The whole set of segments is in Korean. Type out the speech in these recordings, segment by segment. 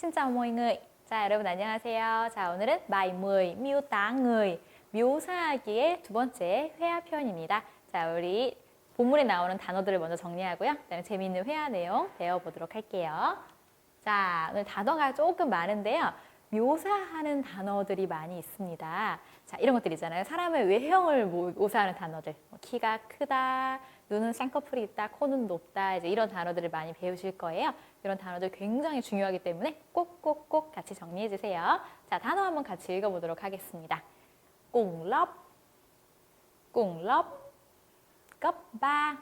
신짜 모잉의. 자, 여러분 안녕하세요. 자, 오늘은 마이 무의 미우땅의 묘사하기의 두 번째 회화 표현입니다. 자, 우리 본문에 나오는 단어들을 먼저 정리하고요. 그다음에 재미있는 회화 내용 배워보도록 할게요. 자, 오늘 단어가 조금 많은데요. 묘사하는 단어들이 많이 있습니다. 자, 이런 것들 있잖아요. 사람의 외형을 모- 묘사하는 단어들. 뭐 키가 크다, 눈은 쌍꺼풀이 있다, 코는 높다, 이제 이런 단어들을 많이 배우실 거예요. 이런 단어들 굉장히 중요하기 때문에 꼭꼭꼭 같이 정리해 주세요. 자, 단어 한번 같이 읽어보도록 하겠습니다. 꽁럽, 꽁럽, cấp3,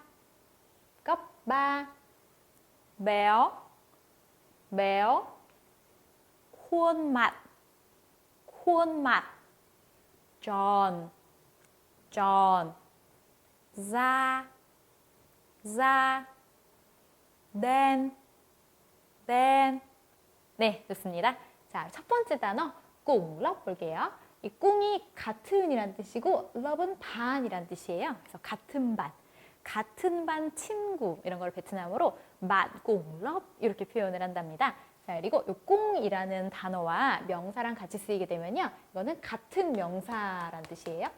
cấp3, béo, béo, khuôn mặt, khuôn mặt, tròn, tròn, da, đen, đen. 네, 좋습니다. 자, 첫 번째 단어 꿍럽 볼게요. 이 꿍이 같은이란 뜻이고 럽은 반이란 뜻이에요. 그래서 같은 반. 같은 반 친구 이런 걸 베트남어로 만꿍럽 이렇게 표현을 한답니다. 자, 그리고 이 꿍이라는 단어와 명사랑 같이 쓰이게 되면요. 이거는 같은 명사란 뜻이에요.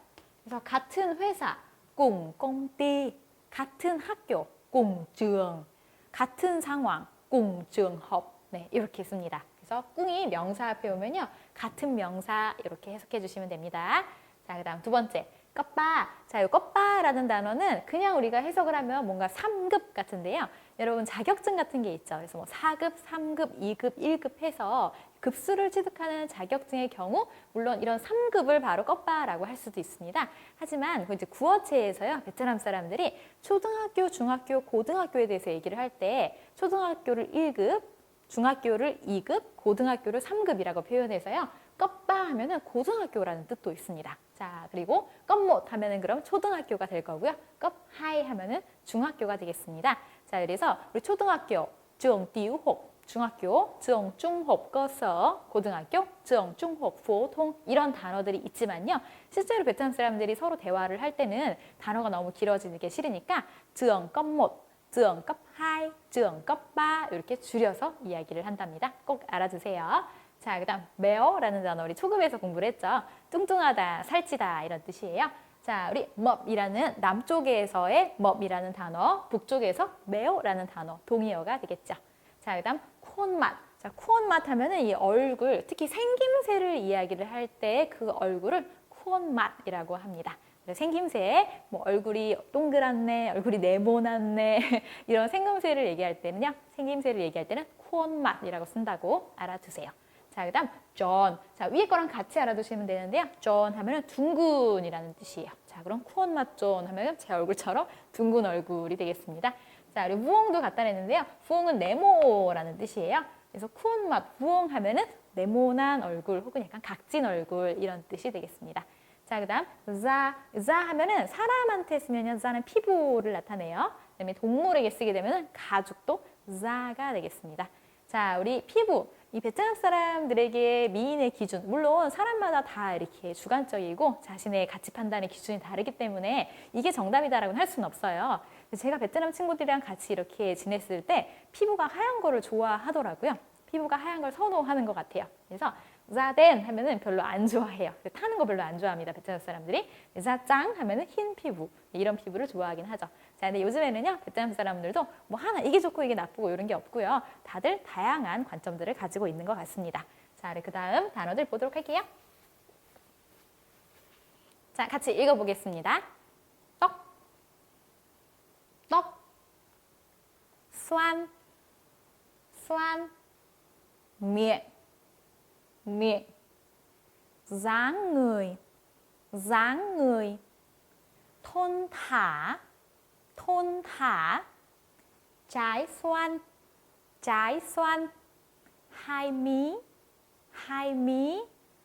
그래서 같은 회사, 꿍, 꽁띠, 같은 학교, 꿍, trường, 같은 상황, hợp. 네, 이렇게 씁니다. 그래서 꿍이 명사 앞에 오면요. 같은 명사 이렇게 해석해 주시면 됩니다. 자, 그 다음 두 번째. 껍바. 자, 이 껍바라는 단어는 그냥 우리가 해석을 하면 뭔가 3급 같은데요. 여러분 자격증 같은 게 있죠. 그래서 뭐 4급, 3급, 2급, 1급 해서 급수를 취득하는 자격증의 경우 물론 이런 3급을 바로 껍바라고 할 수도 있습니다. 하지만 그 이제 구어체에서요. 베트남 사람들이 초등학교, 중학교, 고등학교에 대해서 얘기를 할 때 초등학교를 1급, 중학교를 2급, 고등학교를 3급이라고 표현해서요. 껍바 하면은 고등학교라는 뜻도 있습니다. 자, 그리고 껍못 하면은 그럼 초등학교가 될 거고요. 껍하이 하면은 중학교가 되겠습니다. 자, 그래서 우리 초등학교 중띠우홉 중학교 중중홉 거서 고등학교 중중홉 보통 이런 단어들이 있지만요. 실제로 베트남 사람들이 서로 대화를 할 때는 단어가 너무 길어지는 게 싫으니까 중 껍못 중 cấp2, 중 cấp3 이렇게 줄여서 이야기를 한답니다. 꼭 알아두세요. 자, 그 다음 매어라는 단어 우리 초급에서 공부를 했죠. 뚱뚱하다, 살찌다 이런 뜻이에요. 자, 우리 멉이라는 남쪽에서의 멉이라는 단어, 북쪽에서 매어라는 단어, 동의어가 되겠죠. 자, 그 다음 콘맛. 자, 콘맛 하면은 이 얼굴, 특히 생김새를 이야기를 할 때 그 얼굴을 콘맛이라고 합니다. 생김새, 뭐 얼굴이 동그랗네, 얼굴이 네모났네 이런 생김새를 얘기할 때는요. 생김새를 얘기할 때는 콘맛이라고 쓴다고 알아두세요. 자, 그다음 존. 자, 위에 거랑 같이 알아두시면 되는데요. 존 하면은 둥근이라는 뜻이에요. 자, 그럼 콘맛 존 하면은 제 얼굴처럼 둥근 얼굴이 되겠습니다. 자, 그리고 부엉도 갖다 냈는데요. 부엉은 네모라는 뜻이에요. 그래서 콘맛 부엉 하면은 네모난 얼굴 혹은 약간 각진 얼굴 이런 뜻이 되겠습니다. 자, 그 다음 자, 자 하면은 사람한테 쓰면요. 자는 피부를 나타내요. 그 다음에 동물에게 쓰게 되면은 가죽도 자가 되겠습니다. 자, 우리 피부. 이 베트남 사람들에게 미인의 기준, 물론 사람마다 다 이렇게 주관적이고 자신의 가치 판단의 기준이 다르기 때문에 이게 정답이다라고는 할 수는 없어요. 제가 베트남 친구들이랑 같이 이렇게 지냈을 때 피부가 하얀 거를 좋아하더라고요. 피부가 하얀 걸 선호하는 것 같아요. 그래서 자덴 하면은 별로 안 좋아해요. 타는 거 별로 안 좋아합니다. 베트남 사람들이. 자짱 하면은 흰 피부 이런 피부를 좋아하긴 하죠. 자, 근데 요즘에는요 베트남 사람들도 뭐 하나 이게 좋고 이게 나쁘고 이런 게 없고요. 다들 다양한 관점들을 가지고 있는 것 같습니다. 자, 그 다음 단어들 보도록 할게요. 자, 같이 읽어보겠습니다. 떡, 떡, xoan, miệng, dáng người, dáng người, thôn thả, thôn thả, trái xoan, trái xoan, hai mí, hai mí.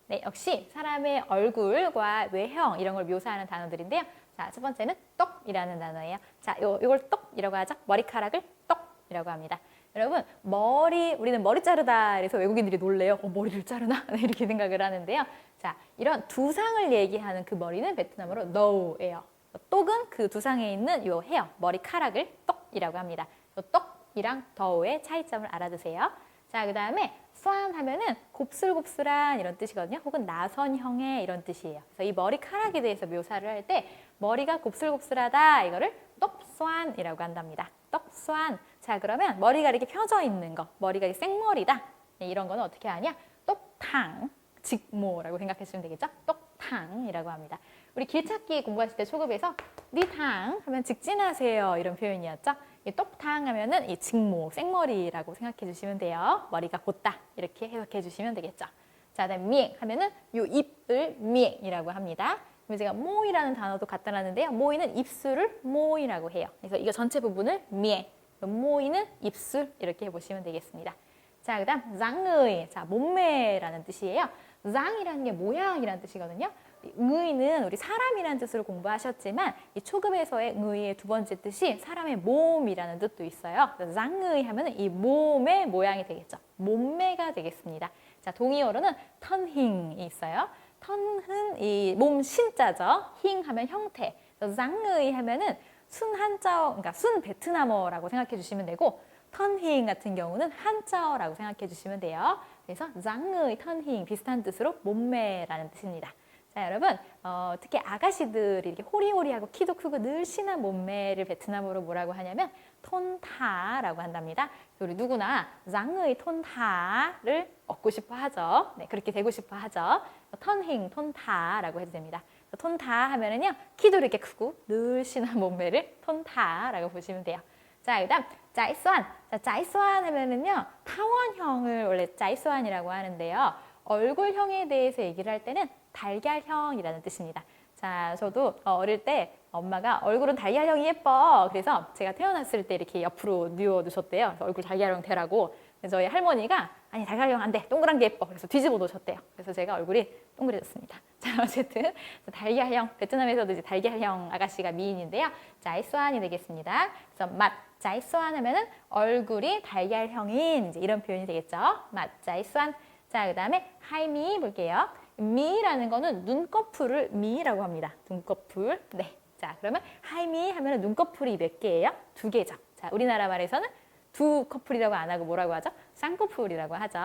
네, 역시 사람의 얼굴과 외형 이런 걸 묘사하는 단어들인데요. 자, 첫 번째는 떡이라는 단어예요. 자, 요, 요걸 떡이라고 하죠. 머리카락을 떡 이라고 합니다. 여러분, 머리, 우리는 머리 자르다. 그래서 외국인들이 놀래요. 어, 머리를 자르나? 네, 이렇게 생각을 하는데요. 자, 이런 두상을 얘기하는 그 머리는 베트남어로 너우예요. 똑은 그 두상에 있는 요 헤어, 머리카락을 떡이라고 합니다. 요 떡이랑 더우의 차이점을 알아두세요. 자, 그 다음에 쏘안 하면은 곱슬곱슬한 이런 뜻이거든요. 혹은 나선형의 이런 뜻이에요. 그래서 이 머리카락에 대해서 묘사를 할 때 머리가 곱슬곱슬하다 이거를 떡쏘안이라고 한답니다. 떡쏘안. 자, 그러면 머리가 이렇게 펴져 있는 거, 머리가 생머리다. 네, 이런 거는 어떻게 하냐? 똑탕, 직모라고 생각하시면 되겠죠? 똑탕이라고 합니다. 우리 길찾기 공부하실 때 초급에서 니탕 하면 직진하세요 이런 표현이었죠. 이 똑탕 하면은 이 직모, 생머리라고 생각해 주시면 돼요. 머리가 곧다 이렇게 해석해 주시면 되겠죠. 자, 다음 미행 하면은 요 입을 미행이라고 합니다. 그럼 제가 모이라는 단어도 갖다 놨는데요. 모이는 입술을 모이라고 해요. 그래서 이거 전체 부분을 미행, 모이는 입술 이렇게 해보시면 되겠습니다. 자, 그 다음 장의, 자 몸매라는 뜻이에요. 장이라는 게 모양이라는 뜻이거든요. 의는 우리 사람이라는 뜻으로 공부하셨지만 이 초급에서의 의의 두 번째 뜻이 사람의 몸이라는 뜻도 있어요. 장의 하면은 이 몸의 모양이 되겠죠. 몸매가 되겠습니다. 자, 동의어로는 턴힝이 있어요. 턴은 이 몸 신자죠. 힝 하면 형태. 장의 하면은 순 한자어, 그러니까 순 베트남어라고 생각해 주시면 되고 턴힝 같은 경우는 한자어라고 생각해 주시면 돼요. 그래서 장의 턴힝 비슷한 뜻으로 몸매라는 뜻입니다. 자, 여러분, 어, 특히 아가씨들이 이렇게 호리호리하고 키도 크고 늘씬한 몸매를 베트남어로 뭐라고 하냐면 톤타라고 한답니다. 우리 누구나 장의 톤타를 얻고 싶어 하죠. 네, 그렇게 되고 싶어 하죠. 턴힝, 톤타라고 해도 됩니다. 톤타 하면은요, 키도 이렇게 크고 늘씬한 몸매를 톤타라고 보시면 돼요. 자, 그 다음 짜이쏘안. 자, 짜이쏘안 하면은요, 타원형을 원래 짜이쏘안이라고 하는데요. 얼굴형에 대해서 얘기를 할 때는 달걀형이라는 뜻입니다. 자, 저도 어, 어릴 때 엄마가 얼굴은 달걀형이 예뻐. 그래서 제가 태어났을 때 이렇게 옆으로 누워 두셨대요. 그래서 얼굴 달걀형 되라고. 그래서 저희 할머니가 아니 달걀형 안 돼. 동그란 게 예뻐. 그래서 뒤집어 놓으셨대요. 그래서 제가 얼굴이 동그래졌습니다. 자, 어쨌든 달걀형 베트남에서도 이제 달걀형 아가씨가 미인인데요. 짜이쏘안이 되겠습니다. 그래서 맛 짜이쏘안 하면은 얼굴이 달걀형인 이제 이런 표현이 되겠죠. 맛 짜이쏘안. 자, 그다음에 하이미 볼게요. 미라는 거는 눈꺼풀을 미라고 합니다. 눈꺼풀. 네. 자, 그러면 하이미 하면 눈꺼풀이 몇 개예요? 두 개죠. 자, 우리나라 말에서는 두 커플이라고 안 하고 뭐라고 하죠? 쌍꺼풀이라고 하죠.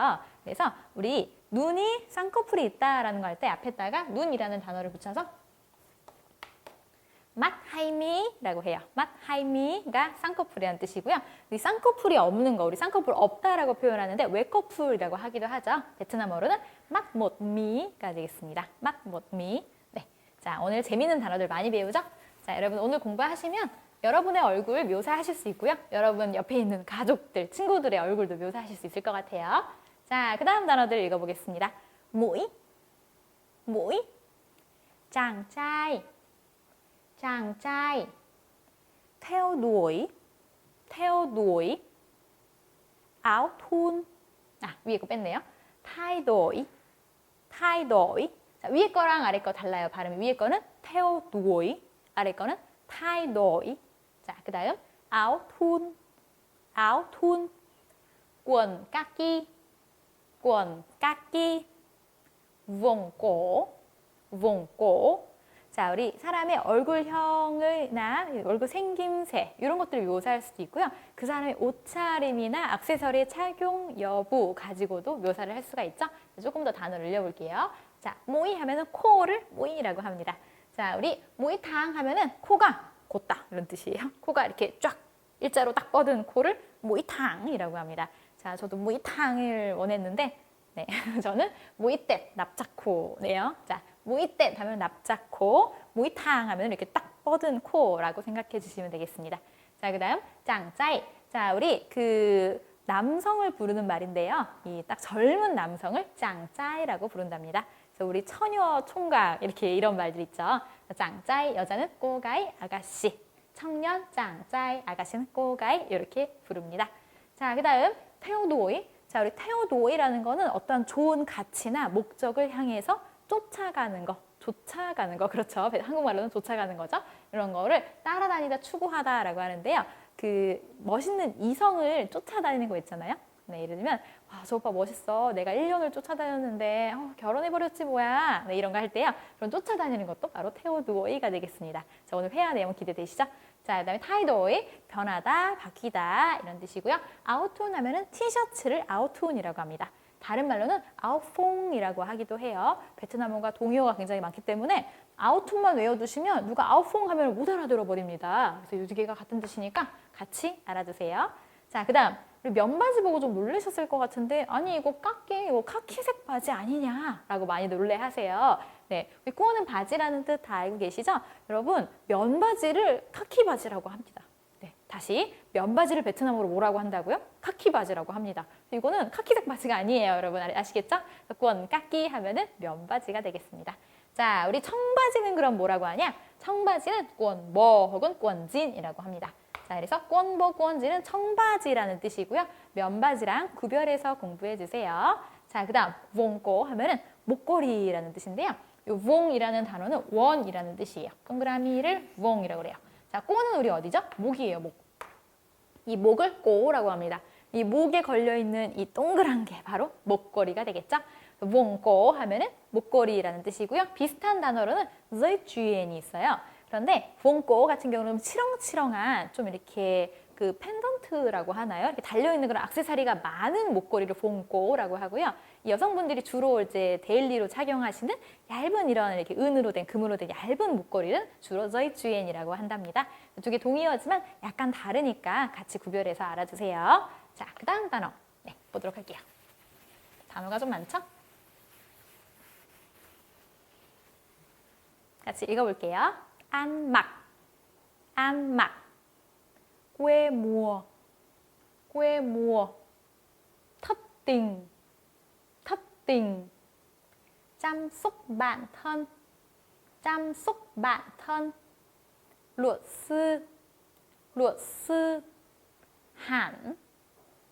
그래서 우리 눈이 쌍꺼풀이 있다라는 거 할 때 앞에다가 눈이라는 단어를 붙여서 맛하이미라고 해요. 맛하이미가 쌍꺼풀이라는 뜻이고요. 이 쌍꺼풀이 없는 거, 우리 쌍꺼풀 없다라고 표현하는데 외꺼풀이라고 하기도 하죠. 베트남어로는 맛못미가 되겠습니다. 맛못미. 네. 자, 오늘 재미있는 단어들 많이 배우죠? 자, 여러분 오늘 공부하시면 여러분의 얼굴 묘사하실 수 있고요. 여러분 옆에 있는 가족들, 친구들의 얼굴도 묘사하실 수 있을 것 같아요. 자, 그 다음 단어들 읽어보겠습니다. 모이, 모이, 짱짜이, 짱짜이, theo theo đuổi, áo thun. 아, 위에 거 뺐네요. thay đổi, thay đổi. 자, 위에 거랑 아래 거 달라요. 발음이 위에 거는 theo đuổi, 아래 거는 thay đổi. 자, 그 다음 áo thun, áo thun, quần kaki, quần kaki, vùng cổ, vùng cổ. 자, 우리 사람의 얼굴형을나 얼굴 생김새 이런 것들을 묘사할 수도 있고요. 그 사람의 옷차림이나 액세서리 착용 여부 가지고도 묘사를 할 수가 있죠. 조금 더 단어를 늘려볼게요. 자, 모이 하면은 코를 모이라고 합니다. 자, 우리 모이탕 하면은 코가 곧다 이런 뜻이에요. 코가 이렇게 쫙 일자로 딱 뻗은 코를 모이탕이라고 합니다. 자, 저도 모이탕을 원했는데 네, 저는 모이떼 납작코네요. 자, 모이떼 하면 납작코, 모이탕 하면 이렇게 딱 뻗은 코라고 생각해 주시면 되겠습니다. 자, 그 다음 짱짜이. 자, 우리 그 남성을 부르는 말인데요. 이 딱 젊은 남성을 짱짜이라고 부른답니다. 그래서 우리 처녀 총각 이렇게 이런 말들 있죠. 짱짜이 여자는 꼬가이 아가씨, 청년 짱짜이 아가씨는 꼬가이 이렇게 부릅니다. 자, 그 다음 태오도이. 자, 우리 태오도이라는 거는 어떤 좋은 가치나 목적을 향해서 쫓아가는 거, 쫓아가는 거 그렇죠. 한국말로는 쫓아가는 거죠. 이런 거를 따라다니다 추구하다라고 하는데요. 그 멋있는 이성을 쫓아다니는 거 있잖아요. 네, 예를 들면 와, 저 오빠 멋있어. 내가 1년을 쫓아다녔는데 어, 결혼해버렸지 뭐야. 네, 이런 거 할 때요. 그런 쫓아다니는 것도 바로 태워두어이가 되겠습니다. 자, 오늘 회화 내용 기대되시죠? 자, 그 다음에 타이도이, 변하다, 바뀌다 이런 뜻이고요. 아우톤 하면은 티셔츠를 아우톤이라고 합니다. 다른 말로는 아우퐁이라고 하기도 해요. 베트남어가 동의어가 굉장히 많기 때문에 아우톤만 외워두시면 누가 아우퐁 하면 못 알아들어 버립니다. 그래서 이 두 개가 같은 뜻이니까 같이 알아두세요. 자, 그 다음 우리 면바지 보고 좀 놀라셨을 것 같은데 아니 이거 깎게 이거 카키색 바지 아니냐라고 많이 놀래하세요. 네, 꾸어는 바지라는 뜻 다 알고 계시죠? 여러분 면바지를 카키 바지라고 합니다. 네, 다시 면바지를 베트남어로 뭐라고 한다고요? 카키 바지라고 합니다. 이거는 카키색 바지가 아니에요, 여러분 아- 아시겠죠? 꾸원 까끼 하면은 면바지가 되겠습니다. 자, 우리 청바지는 그럼 뭐라고 하냐? 청바지는 꾸원뭐 혹은 꾸원진이라고 합니다. 자, 그래서 꾸원보 꾸원진은 청바지라는 뜻이고요. 면바지랑 구별해서 공부해 주세요. 자, 그다음 웡꼬 하면은 목걸이라는 뜻인데요. 이 웡이라는 단어는 원이라는 뜻이에요. 동그라미를 웡이라고 그래요. 자, 꼬는 우리 어디죠? 목이에요, 목. 이 목을 꼬라고 합니다. 이 목에 걸려 있는 이 동그란 게 바로 목걸이가 되겠죠. 웡꼬 하면은 목걸이라는 뜻이고요. 비슷한 단어로는 z주엔이 있어요. 그런데 웡꼬 같은 경우는 치렁치렁한 좀 이렇게 그 펜던트라고 하나요? 이렇게 달려 있는 그런 액세서리가 많은 목걸이를 웡꼬라고 하고요. 이 여성분들이 주로 이제 데일리로 착용하시는 얇은 이런 이렇게 은으로 된 금으로 된 얇은 목걸이는 주로 저이주엔이라고 한답니다. 두 개 동의어지만 약간 다르니까 같이 구별해서 알아두세요. 자, 그 다음 단어 네, 보도록 할게요. 단어가 좀 많죠? 같이 읽어볼게요. 안막, 안막, quê mùa, quê mùa, thất tình, thất tình, chăm sóc bản thân, chăm sóc bản thân, luật sư, luật sư, hẳn,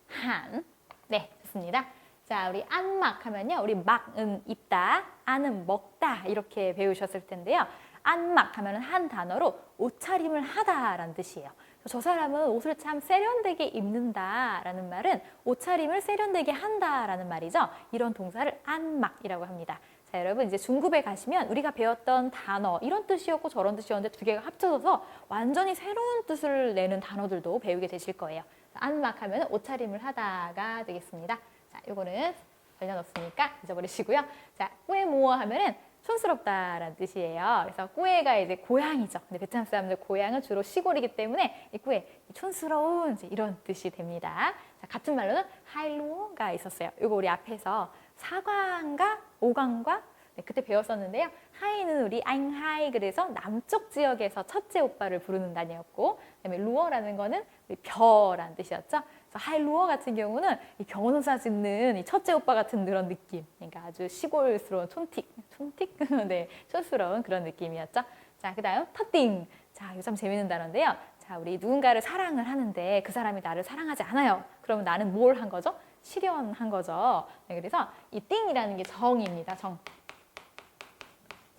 hẳn. 네, 좋습니다. 자, 우리 안막 하면요. 우리 막은 입다, 안은 먹다 이렇게 배우셨을 텐데요. 안막 하면은 한 단어로 옷차림을 하다라는 뜻이에요. 저 사람은 옷을 참 세련되게 입는다라는 말은 옷차림을 세련되게 한다라는 말이죠. 이런 동사를 안막이라고 합니다. 자, 여러분 이제 중급에 가시면 우리가 배웠던 단어 이런 뜻이었고 저런 뜻이었는데 두 개가 합쳐져서 완전히 새로운 뜻을 내는 단어들도 배우게 되실 거예요. 안막 하면 옷차림을 하다가 되겠습니다. 자, 요거는 걸려놓습니까? 잊어버리시고요. 자, 꾸에 모어 하면은 촌스럽다라는 뜻이에요. 그래서 꾸에가 이제 고향이죠. 근데 베트남 사람들 고향은 주로 시골이기 때문에 이 꾸에 촌스러운 이제 이런 뜻이 됩니다. 자, 같은 말로는 하이루가 있었어요. 이거 우리 앞에서 사광과 오광과 네, 그때 배웠었는데요. 하이는 우리 앙하이 그래서 남쪽 지역에서 첫째 오빠를 부르는 단어였고 그다음에 루어라는 거는 우리 벼라는 뜻이었죠. 그래서 하이 루어 같은 경우는 이 변호사 짓는 이 첫째 오빠 같은 그런 느낌. 그러니까 아주 시골스러운 촌틱, 촌틱? 네, 촌스러운 그런 느낌이었죠. 자, 그 다음 터띵. 자, 이거 참 재밌는 단어인데요. 자, 우리 누군가를 사랑을 하는데 그 사람이 나를 사랑하지 않아요. 그러면 나는 뭘 한 거죠? 실현한 거죠. 네, 그래서 이 띵이라는 게 정입니다. 정.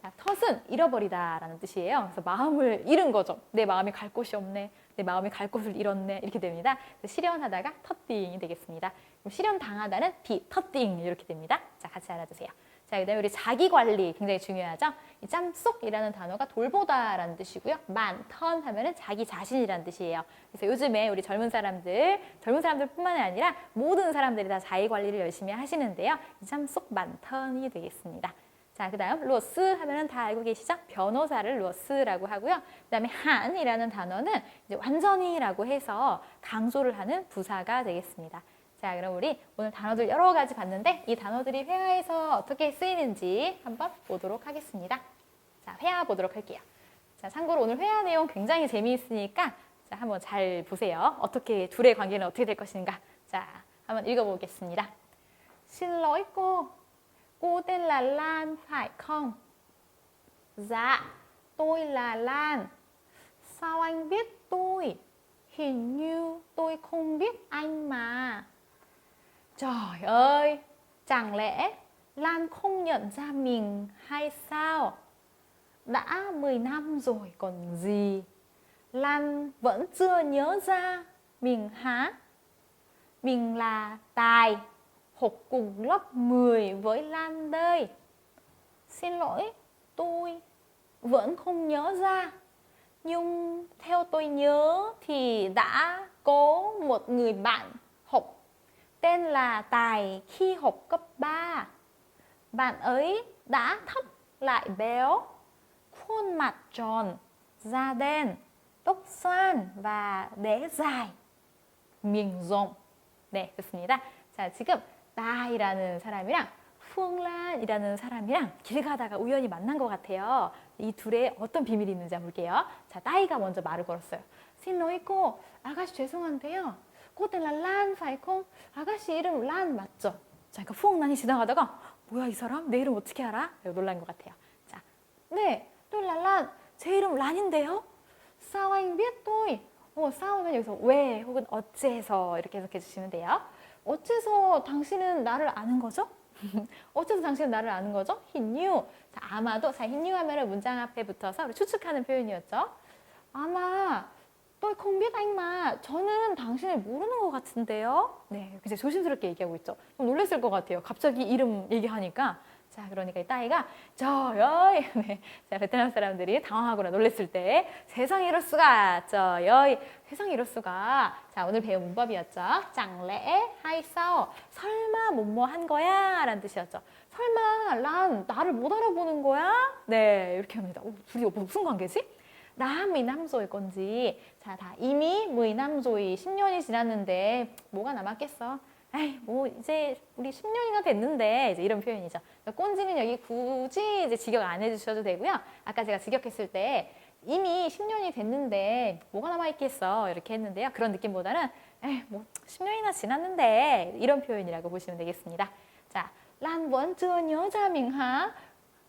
자, 텃은 잃어버리다라는 뜻이에요. 그래서 마음을 잃은 거죠. 내 마음이 갈 곳이 없네. 내 마음이 갈 곳을 잃었네. 이렇게 됩니다. 실현하다가 텃띵이 되겠습니다. 그럼 실현 당하다는 비, 텃띵 이렇게 됩니다. 자, 같이 알아두세요. 자, 그 다음에 우리 자기 관리 굉장히 중요하죠. 이 짬쏙이라는 단어가 돌보다라는 뜻이고요. 만, 턴 하면은 자기 자신이라는 뜻이에요. 그래서 요즘에 우리 젊은 사람들, 젊은 사람들 뿐만 아니라 모든 사람들이 다 자기 관리를 열심히 하시는데요. 이 짬쏙 만턴이 되겠습니다. 자, 그 다음 로스 하면은 다 알고 계시죠? 변호사를 로스라고 하고요. 그 다음에 한이라는 단어는 이제 완전히라고 해서 강조를 하는 부사가 되겠습니다. 자, 그럼 우리 오늘 단어들 여러 가지 봤는데 이 단어들이 회화에서 어떻게 쓰이는지 한번 보도록 하겠습니다. 자, 회화 보도록 할게요. 자, 참고로 오늘 회화 내용 굉장히 재미있으니까 자, 한번 잘 보세요. 어떻게 둘의 관계는 어떻게 될 것인가. 자, 한번 읽어보겠습니다. Lỗi cô, cô tên là Lan phải không? Dạ, tôi là Lan. Sao anh biết tôi? Hình như tôi không biết anh mà. Trời ơi, chẳng lẽ Lan không nhận ra mình hay sao? Đã 10 năm rồi còn gì. Lan vẫn chưa nhớ ra mình hả? Mình là Tài, học cùng lớp 10 với Lan đây. Xin lỗi, tôi vẫn không nhớ ra. Nhưng theo tôi nhớ thì đã có một người bạn học tên là Tài khi học cấp 3. Bạn ấy đã thấp lại béo, khuôn mặt tròn, da đen, tóc xoăn và đế dài, miệng rộng. 네, 좋습니다. 자, 지금 나이라는 사람이랑 풍란이라는 사람이랑 길 가다가 우연히 만난 것 같아요. 이 둘의 어떤 비밀이 있는지 볼게요. 자, 따이가 먼저 말을 걸었어요. 신노이코 아가씨 죄송한데요. 꼬들라 란 파이콩 아가씨 이름 란 맞죠? 자, 그러니까 풍란이 지나가다가 뭐야 이 사람 내 이름 어떻게 알아? 놀란 것 같아요. 자, 네, 똘랄란 제 이름 란인데요. 싸와인 비또이 어, 싸우면 여기서 왜 혹은 어째서 이렇게 해석해 주시면 돼요. 어째서 당신은 나를 아는 거죠? 어째서 당신은 나를 아는 거죠? He knew. 자, 아마도 자, he knew 하면은 문장 앞에 붙어서 우리 추측하는 표현이었죠. 아마 biết anh mà 저는 당신을 모르는 것 같은데요. 네, 이제 조심스럽게 얘기하고 있죠. 좀 놀랐을 것 같아요. 갑자기 이름 얘기하니까. 자, 그러니까 이 따이가 저여이 네, 자, 베트남 사람들이 당황하거나 놀랐을 때 세상에 이럴 수가 저여이 세상에 이럴 수가 자, 오늘 배운 문법이었죠. 짱레 하이싸오 설마 뭐뭐 한 거야? 라는 뜻이었죠. 설마 난 나를 못 알아보는 거야? 네, 이렇게 합니다. 어, 둘이 무슨 관계지? 나 미남조일 건지 자 다 이미 미남조이 10년이 지났는데 뭐가 남았겠어 에이 뭐 이제 우리 10년이나 됐는데 이제 이런 표현이죠. 꼰지는 여기 굳이 이제 직역 안 해주셔도 되고요. 아까 제가 직역했을 때 이미 10년이 됐는데 뭐가 남아있겠어? 이렇게 했는데요. 그런 느낌보다는 에이 뭐 10년이나 지났는데 이런 표현이라고 보시면 되겠습니다. 자 란원 쯔언 여자 밍하?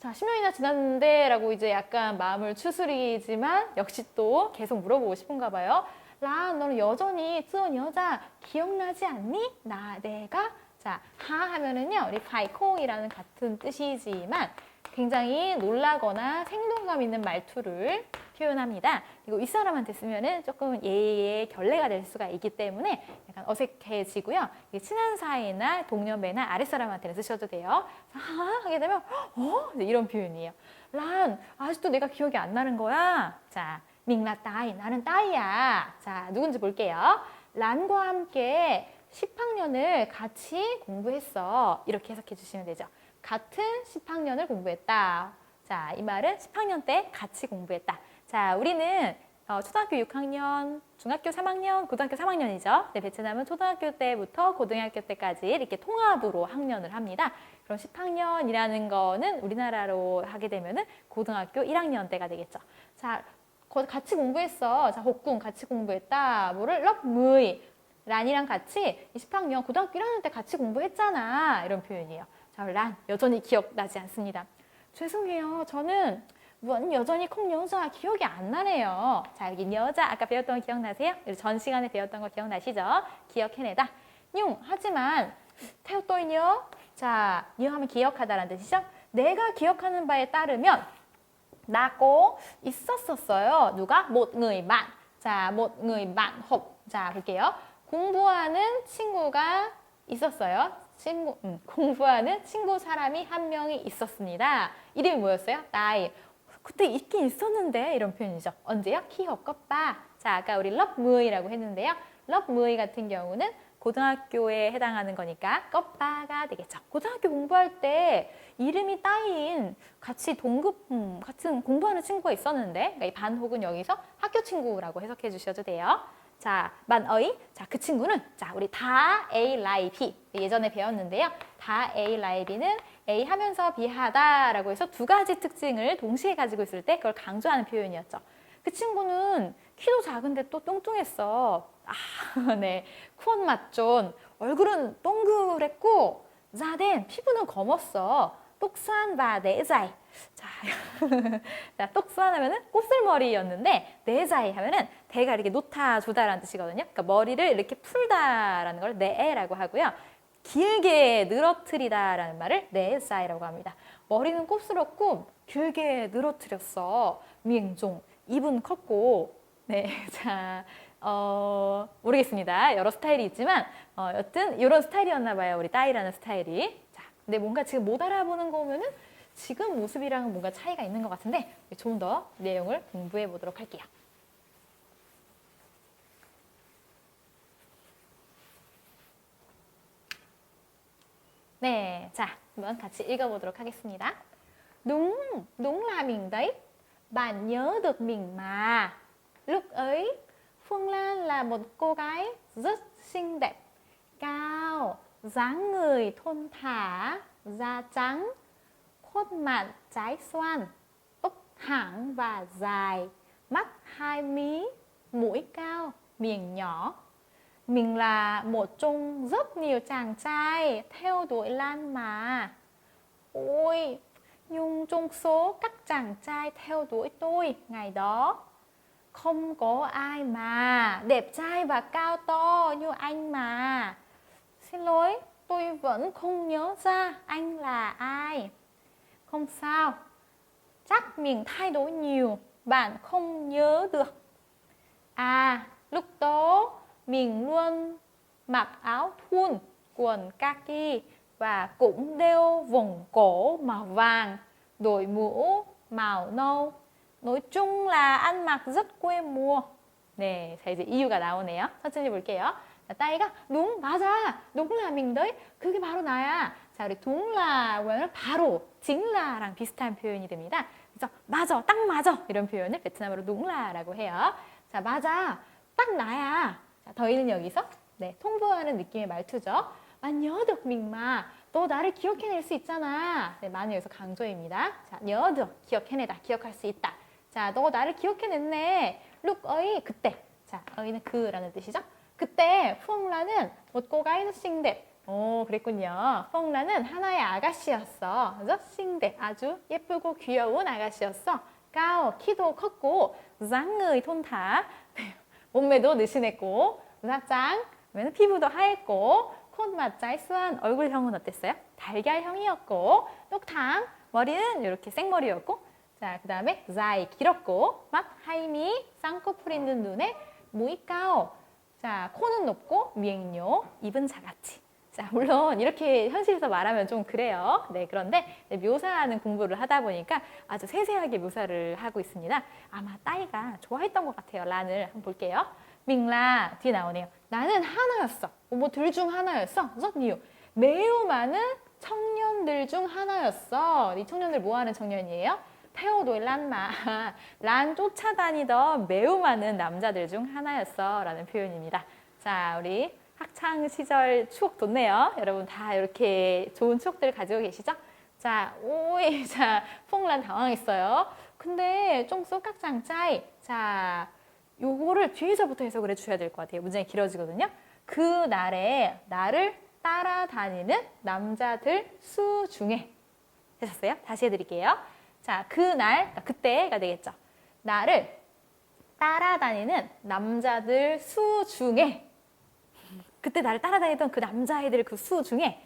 자, 10년이나 지났는데 라고 이제 약간 마음을 추스리지만 역시 또 계속 물어보고 싶은가 봐요. 라, 너는 여전히 쯔온 여자 기억나지 않니? 나, 내가? 자, 하 하면은요, 우리 파이콩이라는 같은 뜻이지만 굉장히 놀라거나 생동감 있는 말투를 표현합니다. 그리고 윗사람한테 쓰면은 조금 예의 결례가 될 수가 있기 때문에 약간 어색해지고요. 친한 사이나 동년배나 아랫사람한테는 쓰셔도 돼요. 아, 하게 되면 어? 이런 표현이에요. 란, 아직도 내가 기억이 안 나는 거야. 자, 밍라 따이, 나는 따이야. 자, 누군지 볼게요. 란과 함께 10학년을 같이 공부했어. 이렇게 해석해 주시면 되죠. 같은 10학년을 공부했다. 자, 이 말은 10학년 때 같이 공부했다. 자, 우리는 어, 초등학교 6학년, 중학교 3학년, 고등학교 3학년이죠. 네, 베트남은 초등학교 때부터 고등학교 때까지 이렇게 통합으로 학년을 합니다. 그럼 10학년이라는 거는 우리나라로 하게 되면은 고등학교 1학년 때가 되겠죠. 자, 거- 같이 공부했어. 자, 복군 같이 공부했다. 뭐를 럭무이 란이랑 같이 20학년 고등학교 1학년 때 같이 공부했잖아. 이런 표현이에요. 자, 란 여전히 기억나지 않습니다. 죄송해요. 저는 원 여전히 콩 여자 기억이 안 나네요. 자, 여기 여자 아까 배웠던 거 기억나세요? 전 시간에 배웠던 거 기억나시죠? 기억해내다. 용 하지만 태우또이요. 자, 요 하면 기억하다라는 뜻이죠. 내가 기억하는 바에 따르면 나고 있었었어요. 누가? 못 người bạn. 자, 못 người bạn học. 자, 볼게요. 공부하는 친구가 있었어요. 친구, 음, 공부하는 친구 사람이 한 명이 있었습니다. 이름이 뭐였어요? 나이. 그때 있긴 있었는데 이런 표현이죠. 언제요? 키업 껍바. 자, 아까 우리 럽무이라고 했는데요. 럽무이 같은 경우는 고등학교에 해당하는 거니까 껍바가 되겠죠. 고등학교 공부할 때 이름이 따인 같이 동급 음, 같은 공부하는 친구가 있었는데 그러니까 이 반 혹은 여기서 학교 친구라고 해석해 주셔도 돼요. 자, 만어이. 자, 그 친구는 자, 우리 다 A 라이 B 예전에 배웠는데요. 다 A 라이 B는 A 하면서 B 하다라고 해서 두 가지 특징을 동시에 가지고 있을 때 그걸 강조하는 표현이었죠. 그 친구는 키도 작은데 또 뚱뚱했어. 아, 네. 쿠온 맛존. 얼굴은 동그랬고, 자덴 피부는 검었어. 똑산 바 네자이. 자, 자, 똑산 하면은 곱슬머리였는데 네자이 하면은 대가 이렇게 놓다주다라는 뜻이거든요. 그러니까 머리를 이렇게 풀다라는 걸 네에라고 하고요. 길게 늘어뜨리다라는 말을 네자이라고 합니다. 머리는 곱슬었고 길게 늘어뜨렸어. 미행종. 입은 컸고 네, 자 어, 모르겠습니다. 여러 스타일이 있지만 어, 여튼 이런 스타일이었나 봐요. 우리 따이라는 스타일이. 자, 근데 뭔가 지금 못 알아보는 거 보면은 지금 모습이랑은 뭔가 차이가 있는 것 같은데 좀 더 내용을 공부해 보도록 할게요. 네, 자, 한번 같이 읽어보도록 하겠습니다. Đúng, đúng là mình Phương Lan là một cô gái rất xinh đẹp, cao, dáng người thon thả, da trắng, khuôn mặt trái xoan, úp thẳng và dài, mắt hai mí, mũi cao, miệng nhỏ. Mình là một trong rất nhiều chàng trai theo đuổi Lan mà. Ôi, nhưng trong số các chàng trai theo đuổi tôi ngày đó không có ai mà đẹp trai và cao to như anh mà. Xin lỗi, tôi vẫn không nhớ ra anh là ai. Không sao, chắc mình thay đổi nhiều, bạn không nhớ được. À, lúc đó mình luôn mặc áo thun, quần kaki và cũng đeo vòng cổ màu vàng, đội mũ màu nâu. Nói chung là ăn mặc rất quê mùa. 네, 자 이제 이유가 나오네요. 천천히 볼게요. 자, 따이가 đúng 맞아, đấy. 그게 바로 나야. 자, 우리 là 는 바로, la랑 비슷한 표현이 됩니다. 그래서 맞아, 딱 맞아 이런 표현을 베트남어로 la라고 해요. 자, 맞아, 딱 나야. 자, 더이는 여기서 네, 통보하는 느낌의 말투죠. mình mà. 너 나를 기억해낼 수 있잖아. 네, 많은 여기서 강조입니다. 자, được, 기억해내다, 기억할 수 있다. 자, 너 나를 기억해냈네. lúc ấy, 그때. 자, 어이는 그라는 뜻이죠. 그때 푸옹라는 옷고 가 이너싱대. 오, 그랬군요. 푸옹라는 하나의 아가씨였어. 그죠? 싱대. 아주 예쁘고 귀여운 아가씨였어. 까오, 키도 컸고, 짱의 톤타. 몸매도 느신했고, 우사짱, 피부도 하얗고, 콧맛 짜이스한 얼굴형은 어땠어요? 달걀형이었고, 똑탕, 머리는 이렇게 생머리였고, 자, 그 다음에 자이 길었고, 맛 하이미, 쌍꺼풀 있는 눈에 무이까오. 자, 코는 높고, 미행요, 입은 작았지. 자, 물론 이렇게 현실에서 말하면 좀 그래요. 네, 그런데 묘사하는 공부를 하다 보니까 아주 세세하게 묘사를 하고 있습니다. 아마 따이가 좋아했던 것 같아요. 란을 한번 볼게요. 밍라 뒤에 나오네요. 나는 하나였어. 뭐 둘 중 하나였어. nhiều. 매우 많은 청년들 중 하나였어. 이 청년들 뭐 하는 청년이에요? 태오도이 란마. 란 쫓아다니던 매우 많은 남자들 중 하나였어. 라는 표현입니다. 자, 우리 학창 시절 추억 돋네요. 여러분 다 이렇게 좋은 추억들을 가지고 계시죠? 자, 오이, 자, 퐁란 당황했어요. 근데 좀 쏙깍장 짜이. 자, 요거를 뒤에서부터 해석을 해주셔야 될 것 같아요. 문장이 길어지거든요. 그 날에 나를 따라다니는 남자들 수 중에 되셨어요? 다시 해드릴게요. 자, 그 날, 그러니까 그때가 되겠죠. 나를 따라다니는 남자들 수 중에 그때 나를 따라다니던 그 남자애들 그 수 중에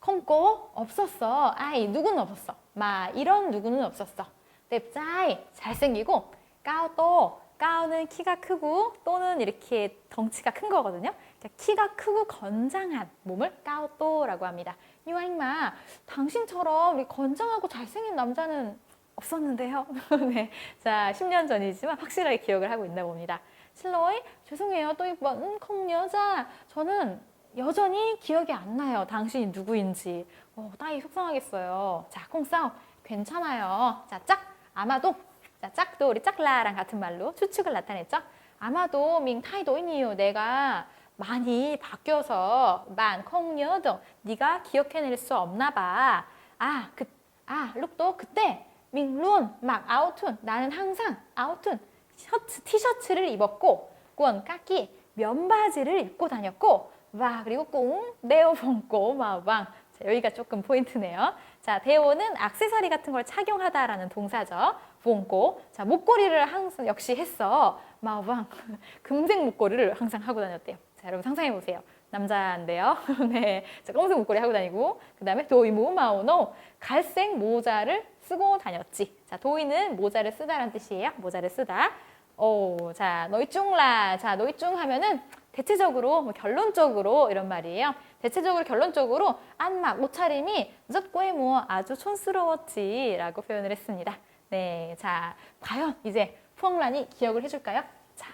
콩고 없었어. 아이 누구는 없었어. 마 이런 누구는 없었어. 냅짜이 잘생기고 까오또 까오는 키가 크고 또는 이렇게 덩치가 큰 거거든요. 그러니까 키가 크고 건장한 몸을 까오또라고 합니다. 유아잉마 당신처럼 건장하고 잘생긴 남자는 없었는데요. 네. 자, 10년 전이지만 확실하게 기억을 하고 있나 봅니다. 실로이 죄송해요. 또 이번 콩 여자 저는 여전히 기억이 안 나요. 당신이 누구인지. 어, 딸이 속상하겠어요. 자, 콩싸움 괜찮아요. 자, 짝 아마도 자, 짝도 우리 짝라랑 같은 말로 추측을 나타냈죠. 아마도 밍 타이도이니요. 내가 많이 바뀌어서 만 콩여도 네가 기억해낼 수 없나 봐. 아, 그, 아, 룩도 그때 밍룬 막 아우툰 나는 항상 아우툰 셔츠 티셔츠를 입었고 권 까끼 면바지를 입고 다녔고 와 그리고 꽁 네오 봉고 마방 자, 여기가 조금 포인트네요. 자, 대오는 악세사리 같은 걸 착용하다라는 동사죠. 봉고. 자, 목걸이를 항상 역시 했어. 마방 금색 목걸이를 항상 하고 다녔대요. 자, 여러분 상상해 보세요. 남자인데요. 네. 자, 검은색 목걸이 하고 다니고 그 다음에 도이모 마오노 갈색 모자를 쓰고 다녔지. 자, 도이는 모자를 쓰다라는 뜻이에요. 모자를 쓰다. 오, 자, 노이쭝라. 자, 노이쭝 하면은 대체적으로, 뭐 결론적으로 이런 말이에요. 대체적으로 결론적으로 안막 옷차림이 quê mùa 아주 촌스러웠지 라고 표현을 했습니다. 네, 자, 과연 이제 푸엉란이 기억을 해줄까요? 자,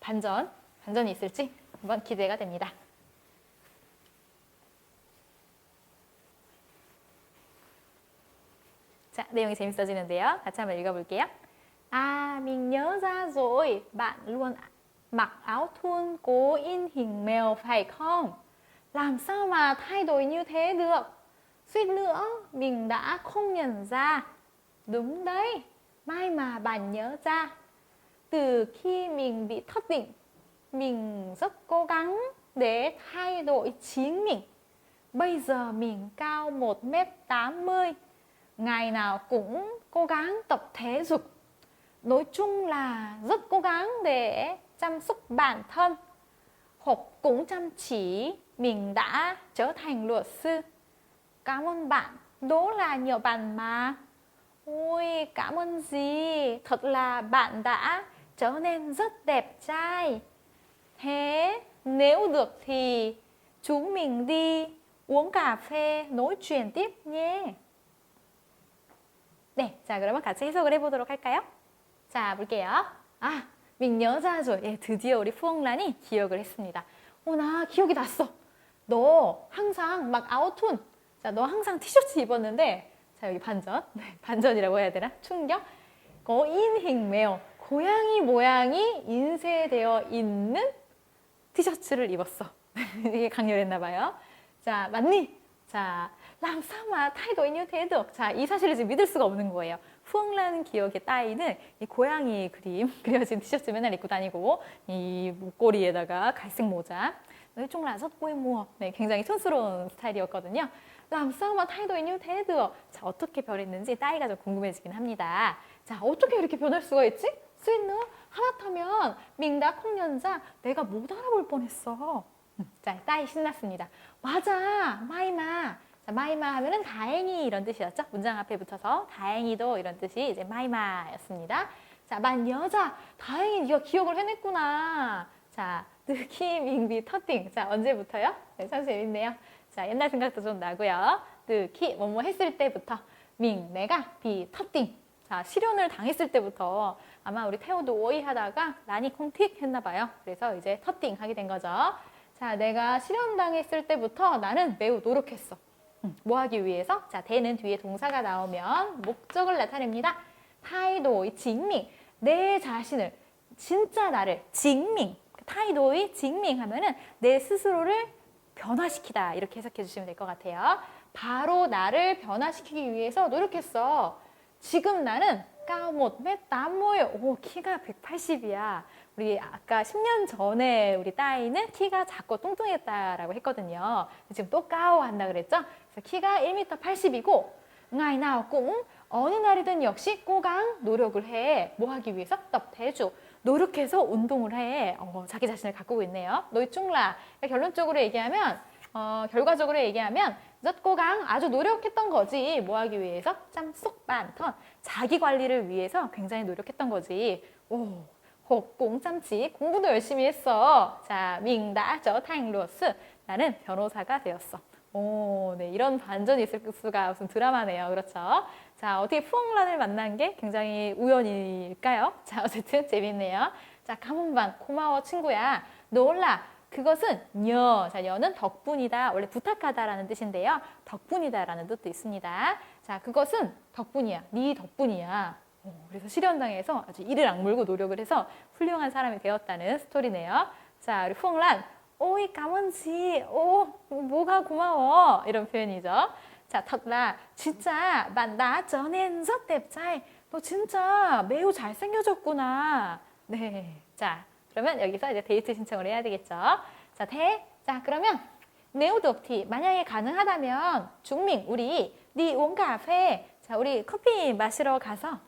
반전, 반전이 있을지 한번 기대가 됩니다. 자, 내용이 재밌어지는데요. 같이 한번 읽어볼게요. À, mình nhớ ra rồi, bạn luôn mặc áo thun cố in hình mèo phải không? Làm sao mà thay đổi như thế được? Suýt nữa, mình đã không nhận ra. Đúng đấy, may mà bạn nhớ ra. Từ khi mình bị thất định, mình rất cố gắng để thay đổi chính mình. Bây giờ mình cao 1m80, ngày nào cũng cố gắng tập thể dục. Nói chung là rất cố gắng để chăm sóc bản thân. hoặc cũng chăm chỉ, mình đã trở thành luật sư. Cảm ơn bạn, đó là nhờ bạn mà. Ôi, cảm ơn gì, thật là bạn đã trở nên rất đẹp trai. Thế nếu được thì chúng mình đi uống cà phê nói chuyện tiếp nhé. 네, 자 그러면 같이 해석을 해보도록 할까요? 자 볼게요. 아, 민여자죠. 예, 드디어 우리 푸엉란이 기억을 했습니다. 어, 나 기억이 났어. 너 항상 막 아웃톤. 자, 너 항상 티셔츠 입었는데, 자 여기 반전, 네, 반전이라고 해야 되나? 충격. 거인행매요. 고양이 모양이 인쇄되어 있는 티셔츠를 입었어. 이게 강렬했나 봐요. 자, 맞니? 자, 람사마 타이도 인유 대덕. 자, 이 사실을 지금 믿을 수가 없는 거예요. 후엉란 기억의 따이는 이 고양이 그림 그려진 티셔츠 맨날 입고 다니고 이 목걸이에다가 갈색 모자. 일종 라섯 꼬이모. 네, 굉장히 촌스러운 스타일이었거든요. 람사마 타이도 인유 대덕. 자, 어떻게 변했는지 따이가 좀 궁금해지긴 합니다. 자, 어떻게 이렇게 변할 수가 있지? 스윗누 하마터면 밍다 콩년자 내가 못 알아볼 뻔했어. 음, 자, 따이 신났습니다. 맞아, 마이마. 자, 마이마 하면은 다행히 이런 뜻이었죠. 문장 앞에 붙어서 다행히도 이런 뜻이 이제 마이마였습니다. 자, 만 여자 다행히 네가 기억을 해냈구나. 자, 느키밍비 터팅. 자, 언제부터요? 네, 참 재밌네요. 자, 옛날 생각도 좀 나고요. 느키 뭐뭐 했을 때부터 밍 내가 비 터팅. 자, 실현을 당했을 때부터 아마 우리 태호도 오이 하다가 라니 콩틱 했나 봐요. 그래서 이제 터팅 하게 된 거죠. 자, 내가 실현당했을 때부터 나는 매우 노력했어. 음, 뭐 하기 위해서? 자, 대는 뒤에 동사가 나오면 목적을 나타냅니다. 타이도의 증명. 내 자신을, 진짜 나를 증명. 타이도의 증명 하면은 내 스스로를 변화시키다. 이렇게 해석해 주시면 될 것 같아요. 바로 나를 변화시키기 위해서 노력했어. 지금 나는 까못 맷나모요. 오, 키가 180이야. 우리 아까 10년 전에 우리 따이는 키가 작고 뚱뚱했다라고 했거든요. 지금 또 까오 한다 그랬죠? 키가 1m 80이고 ngày nào cũng 어느 날이든 역시 꼬강 노력을 해. 뭐 하기 위해서? dục. 노력해서 운동을 해. 어, 자기 자신을 가꾸고 있네요. 너희 충라. 결론적으로 얘기하면 어, 결과적으로 얘기하면 꼬강 아주 노력했던 거지. 뭐 하기 위해서? 짬쏙 반턴. 자기 관리를 위해서 굉장히 노력했던 거지. 오, 혹공 짬치 공부도 열심히 했어. 자, 밍다 저탕 로스 나는 변호사가 되었어. 오, 네 이런 반전이 있을 수가 무슨 드라마네요. 그렇죠? 자, 어떻게 푸엉란을 만난 게 굉장히 우연일까요? 자, 어쨌든 재밌네요. 자, 가문반 고마워 친구야. 놀라. 그것은 여. 자, 여는 덕분이다. 원래 부탁하다라는 뜻인데요. 덕분이다라는 뜻도 있습니다. 자, 그것은 덕분이야. 네 덕분이야. 오, 그래서 실현당해서 아주 이를 악물고 노력을 해서 훌륭한 사람이 되었다는 스토리네요. 자, 우리 푸엉란. 오이 까먼지. 오, 뭐가 고마워. 이런 표현이죠. 자, thật 진짜 만나 전엔 trai. 너 진짜 매우 잘생겨졌구나. 네. 자, 그러면 여기서 이제 데이트 신청을 해야 되겠죠. 자, 대. 자, 그러면 được thì 만약에 가능하다면 중민 우리 니 phê. 자, 우리 커피 마시러 가서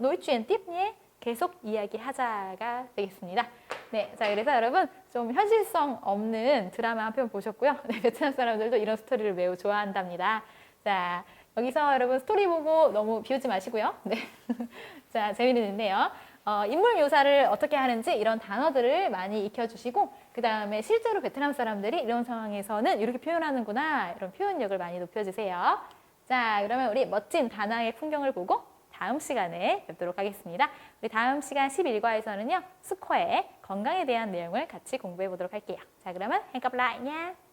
tiếp nhé. 계속 이야기하자가 되겠습니다. 네, 자 그래서 여러분 좀 현실성 없는 드라마 한 편 보셨고요. 네, 베트남 사람들도 이런 스토리를 매우 좋아한답니다. 자, 여기서 여러분 스토리 보고 너무 비웃지 마시고요. 네. 자, 재미는 있네요. 어, 인물 묘사를 어떻게 하는지 이런 단어들을 많이 익혀주시고 그 다음에 실제로 베트남 사람들이 이런 상황에서는 이렇게 표현하는구나 이런 표현력을 많이 높여주세요. 자, 그러면 우리 멋진 다낭의 풍경을 보고 다음 시간에 뵙도록 하겠습니다. 우리 다음 시간 11과에서는요, 스코어의 건강에 대한 내용을 같이 공부해 보도록 할게요. 자, 그러면 행값 라이냐.